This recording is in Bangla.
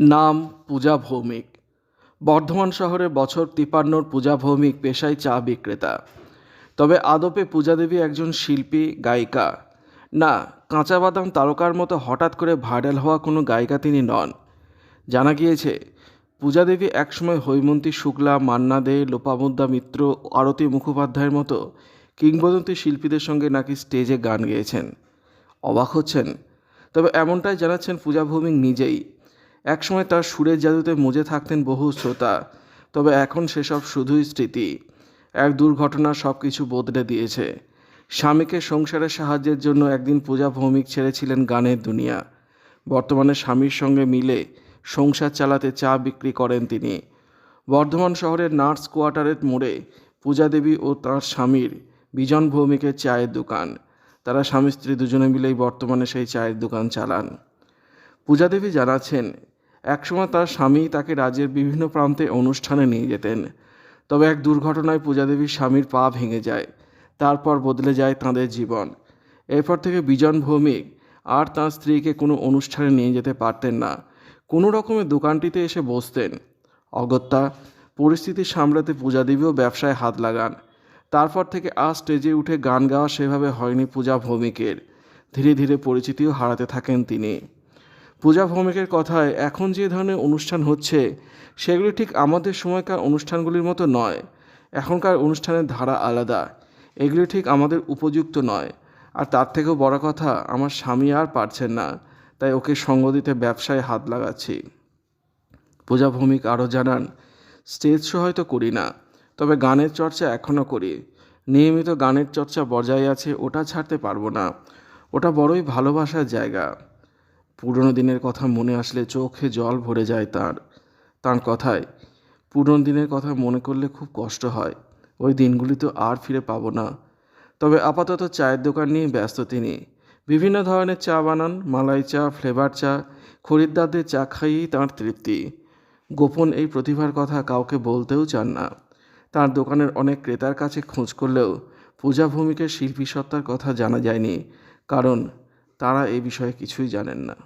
নাম পূজা ভৌমিক। বর্ধমান শহরে বছর তিপান্নর পূজা ভৌমিক পেশায় চা বিক্রেতা। তবে আদপে পূজা দেবী একজন শিল্পী, গায়িকা। না, কাঁচা বাদাম তারকার মতো হঠাৎ করে ভাইরাল হওয়া কোনো গায়িকা তিনি নন। জানা গিয়েছে, পূজা দেবী একসময় হৈমন্তী, শুক্লা, মান্না দে, লোপামুদ্রা মিত্র, আরতি মুখোপাধ্যায়ের মতো কিংবদন্তি শিল্পীদের সঙ্গে নাকি স্টেজে গান গেয়েছেন। অবাক হচ্ছেন, তবে এমনটাই জানাচ্ছেন পূজা ভৌমিক নিজেই। একসময় তার সুরের জাদুতে মজে থাকতেন বহু শ্রোতা, তবে এখন সেসব শুধুই স্মৃতি। এক দুর্ঘটনা সব কিছু বদলে দিয়েছে। স্বামীকে সংসারের সাহায্যের জন্য একদিন পূজা ভৌমিক ছেড়েছিলেন গানের দুনিয়া। বর্তমানে স্বামীর সঙ্গে মিলে সংসার চালাতে চা বিক্রি করেন তিনি। বর্ধমান শহরের নার্স কোয়ার্টারের মোড়ে পূজা দেবী ও তাঁর স্বামীর বিজন ভৌমিকের চায়ের দোকান। তারা স্বামী স্ত্রী দুজনে মিলেই বর্তমানে সেই চায়ের দোকান চালান। পূজা দেবী জানাচ্ছেন একসময় তার স্বামী তাকে রাজ্যের বিভিন্ন প্রান্তে অনুষ্ঠানে নিয়ে যেতেন। তবে এক দুর্ঘটনায় পূজা দেবীর স্বামীর পা ভেঙে যায়। তারপর বদলে যায় তাঁদের জীবন। এরপর থেকে বিজন ভৌমিক, আর তাঁর স্ত্রীকে কোনো অনুষ্ঠানে নিয়ে যেতে পারতেন না। কোনো রকমে দোকানটিতে এসে বসতেন। অগত্যা, পরিস্থিতি সামলাতে পূজা দেবীও ব্যবসায় হাত লাগান। তারপর থেকে আজ স্টেজে উঠে গান গাওয়া সেভাবে হয়নি পূজা ভৌমিকের। ধীরে ধীরে পরিচিতিও হারাতে থাকেন তিনি। পূজা ভৌমিকের কথায় এখন যে ধরনের অনুষ্ঠান হচ্ছে, সেগুলি ঠিক আমাদের সময়কার অনুষ্ঠানগুলির মতো নয়। এখনকার অনুষ্ঠানের ধারা আলাদা। এগুলি ঠিক আমাদের উপযুক্ত নয়। আর তার থেকেও বড় কথা, আমার স্বামী আর পারছেন না। তাই ওকে সঙ্গ দিতে ব্যবসায় হাত লাগাচ্ছি। পূজা ভৌমিক আরও জানান, স্টেজ শো হয়তো করি না, তবে গানের চর্চা এখনও করি। নিয়মিত গানের চর্চা বজায় আছে, ওটা ছাড়তে পারব না। ওটা বড়ই ভালোবাসার জায়গা। পুরনো দিনের কথা মনে আসলে চোখে জল ভরে যায় তার। তার কথায়, পুরনো দিনের কথা মনে করলে খুব কষ্ট হয়, ওই দিনগুলি তো আর ফিরে পাবো না। তবে আপাতত চায়ের দোকান নিয়ে ব্যস্ত তিনি। বিভিন্ন ধরনের চা বানান, মালাই চা, ফ্লেভার চা, খরিদ্দারদের চা খাইয়েই তাঁর তৃপ্তি। গোপন এই প্রতিভার কথা কাউকে বলতেও চান না। তার দোকানের অনেক ক্রেতার কাছে খোঁজ করলেও পূজা ভূমিকের শিল্পী সত্তার কথা জানা যায়নি, কারণ তারা এ বিষয়ে কিছুই জানেন না।